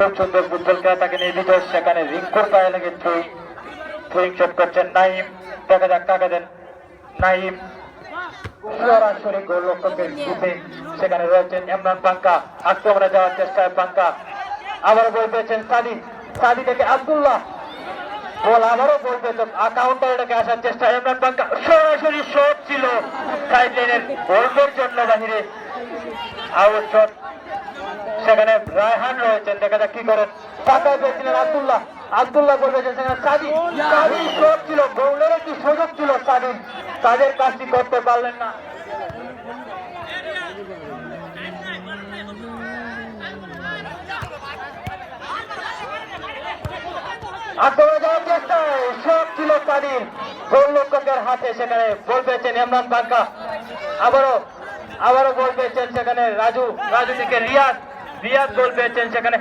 খুব সুন্দর ফুটবল খেলা তাকে নিয়ে বিজয়, সেখানে রিঙ্কুর পায়ে লেগে থ্রুইং থ্রুইং শট করছেন নাইম। দেখা যাক কাকে দেন। নাইম। গোল সেখানে রয়েছেন ইমরান পাঙ্কা। আক্রমণে যাওয়ার চেষ্টায় পাঙ্কা। আবার পেয়েছেন সাদি সাদি থেকে আব্দুল্লাহ। বল আবারও বল পেয়েছেন। আসার চেষ্টা ইমরান পাঙ্কা। সরাসরি শট ছিল। সাইড লাইনের জন্য বাহিরে। আউট শট সেখানে রায়হান রয়েছেন। দেখা যাক কি করেন। পাকায় পেয়েছিলেন আব্দুল্লাহ। আব্দুল্লাহ বলবেছেন সেখানে সাদি ছিল। গোলের একটি সুযোগ ছিল সাদিন তাদের কাজটি করতে পারলেন না। হাতে সেখানে আবারও আবারও সেখানে রাজু। রাজু থেকে রিয়াদ। রিয়াদ গোল পেয়েছেন সেখানে।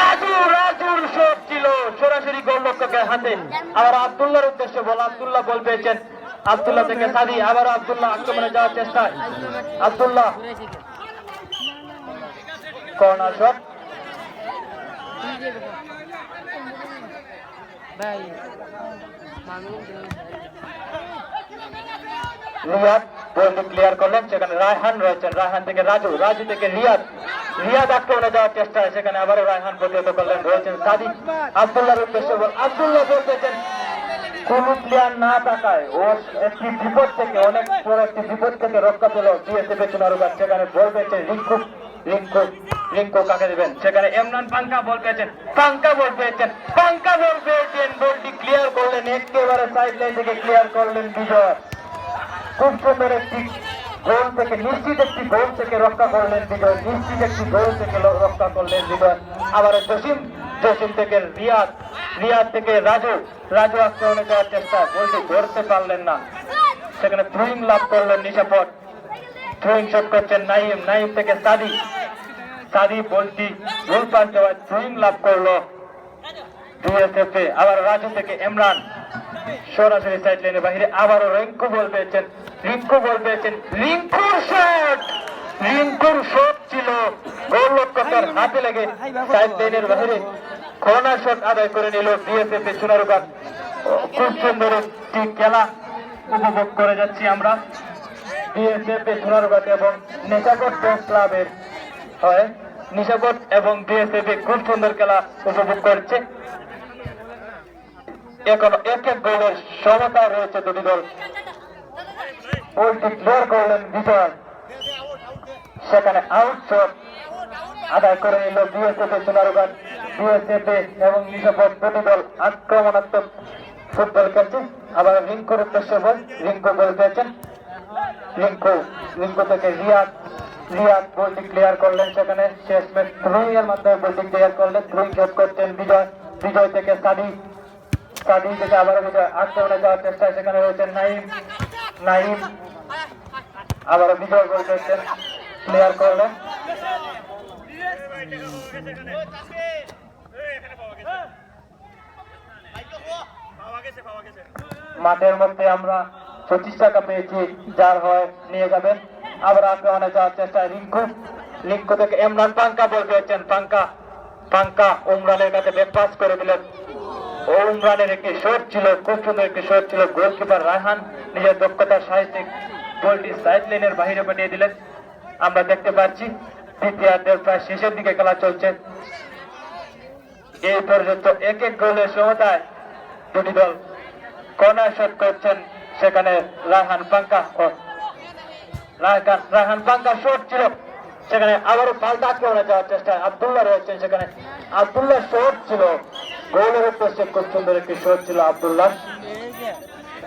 রাজু রাজুর শট ছিল সরাসরি গোল রক্ষকের হাতে। আবার আব্দুল্লাহর উদ্দেশ্যে বল, আব্দুল্লাহ বল পেয়েছেন। আব্দুল্লাহ থেকে সাদি আবার আব্দুল্লাহ আক্রমণে যাওয়ার চেষ্টা। Abdullah, corner shot. রিয়াদ, বলটি ক্লিয়ার করলেন, সেখানে রায়হান রয়েছেন। রায়হান থেকে রাজু রাজু থেকে রিয়াদ। রিয়াদ আক্রমণে যাওয়ার চেষ্টা সেখানে আবারও রায়হান প্রতিহত করলেন রয়েছেন সাদিক আব্দুল্লাহর উদ্দেশ্য আব্দুল্লাহ বলতেছেন কোন প্লেয়ার না থাকায় ও একটি বিপদ থেকে, অনেক বড় একটি বিপদ থেকে রক্ষা পেল, বিএসএফ এর চুনারুগার সেখানে বল পেয়েছে রিঙ্কু রিঙ্কু রিঙ্কু কাকে দিবেন? সেখানে ইমরান পাঙ্কা বল পেয়েছেন পাঙ্কা বল পেয়েছেন পাঙ্কা বল পেয়েছেন, বলটি ক্লিয়ার করলেন, একেবারে সাইড লাইন থেকে ক্লিয়ার করলেন বিজয়। খুব সুন্দর একটি গোল থেকে নিশ্চিত একটি গোল থেকে রক্ষা করলেন বিজয় নিশ্চিত একটি গোল থেকে রক্ষা করলেন বিজয় আবার জসিম জসিম থেকে রিয়াদ রিয়াদ থেকে রাজু। রাজু আক্রমণে যাওয়ার চেষ্টা গোলটি ধরতে পারলেন না। সেখানে থ্রুইং লাভ করলেন নিশাপট থ্রুইং শট করছেন নাইম নাইম থেকে সাদি সাদি বলটি গোল পান যাওয়ায় থ্রুইং লাভ করল আবার রাজু থেকে ইমরান। সরাসরি সাইড লাইনের বাহিরে আবারও রিঙ্কু বল পেয়েছেন। রিঙ্কু বল পেয়েছেন রিঙ্কুর শট! রিঙ্কুর শট ছিল। গোল লক্ষ্যকার হাতে লেগে সাইড লাইনের বাহিরে কর্নার শট আদায় করে নিল বিএসএফ এ সোনারুগান খুব সুন্দর একটি খেলা উপভোগ করে যাচ্ছি আমরা। বিএসএফ এ সোনারুগান এবং প্রেস ক্লাবের হয়। নিশাকট এবং বিএসএফ খুব সুন্দর খেলা উপভোগ করছে। এখন এক এক গোলের সমতা রয়েছে দুটি দল। গোলটি ক্লিয়ার করলেন বিজয় সেখানে আউট আদায় করে নিল বিএসএফ এ সোনারুগান বিএসএফ এবং নিশাপদ দুটি আক্রমণাত্মক ফুটবল খেলছে। আবার রিঙ্কুর উদ্দেশ্যে বল, রিঙ্কু বল পেয়েছেন। রিঙ্কু রিঙ্কু থেকে রিয়াদ রিয়াদ বলটি ক্লিয়ার করলেন সেখানে। শেষ ম্যাচ থ্রুইং এর মাধ্যমে বলটি ক্লিয়ার করলেন। থ্রুইং শট করছেন বিজয়। বিজয় থেকে সাদি সাদি থেকে আবারও বিজয়। আক্রমণে যাওয়ার চেষ্টায় সেখানে রয়েছেন নাইম নাইম আবারও বিজয় গোল করছেন ক্লিয়ার করলেন মাঠের মধ্যে আমরা পঁচিশ টাকা পেয়েছি, যার হয় নিয়ে যাবেন। আবার আক্রমণে যাওয়ার চেষ্টায় রিঙ্কু। রিঙ্কু থেকে এমরান পাঙ্কা বল পেয়েছেন। পাঙ্কা পাঙ্কা উমরানের কাছে ব্যাক পাস করে দিলেন। ও উমরানের একটি শট ছিল, খুব সুন্দর একটি শট ছিল। গোলকিপার রায়হান। নিজের দক্ষতার সাহায্যে গোলটি সাইড লাইনের বাহিরে পাঠিয়ে দিলেন। আমরা দেখতে পাচ্ছি দ্বিতীয়ার্ধের প্রায় শেষের দিকে খেলা চলছে। এই পর্যন্ত এক এক গোলের সমতায় দুটি দল কর্নার শট করছেন। সেখানে রাহান পাঙ্কা ও রায়হান পাঙ্কা শট ছিল। সেখানে আবারও পাল্টা আক্রমণে যাওয়ার চেষ্টা আবদুল্লাহ রয়েছেন। সেখানে আব্দুল্লাহ শট ছিল। গোলের উদ্দেশ্যে খুব সুন্দর একটি শট ছিল আব্দুল্লাহ।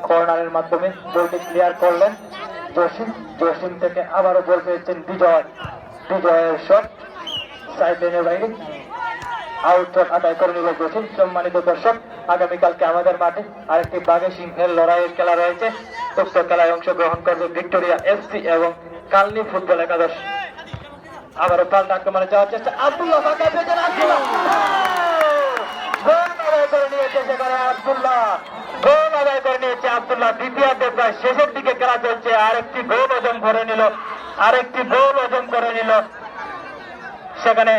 কর্নারের মাধ্যমে বলটি ক্লিয়ার করলেন। জসিম জসিম থেকে আবারও বল পেয়েছেন বিজয়। বিজয়ের শট সাইড লাইনের বাইরে আউট আদায় করে নিল জসিম। সম্মানিত দর্শক, আগামীকালকে আমাদের মাঠে আরেকটি বাঘে সিংহের লড়াইয়ের খেলা রয়েছে। উক্ত খেলায় অংশগ্রহণ করবে ভিক্টোরিয়া এফসি এবং কালনি ফুটবল একাদশ। আবারও পাল্টা আক্রমণে যাওয়ার চেষ্টা। আব্দুল্লাহ ফাঁকা পেয়েছেন আব্দুল্লাহ। করে নিয়েছে সেখানে আব্দুল্লাহ গোল আদায় করে নিয়েছে আব্দুল্লাহ দ্বিতীয়ার্ধে প্রায় শেষের দিকে খেলা চলছে। আরেকটি গোল ওজন করে নিল, আরেকটি গোল ওজন করে নিল। সেখানে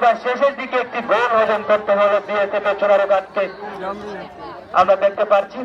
প্রায় শেষের দিকে একটি গোল ওজন করতে হলো এর চোরারো কাটতে আমরা দেখতে পাচ্ছি।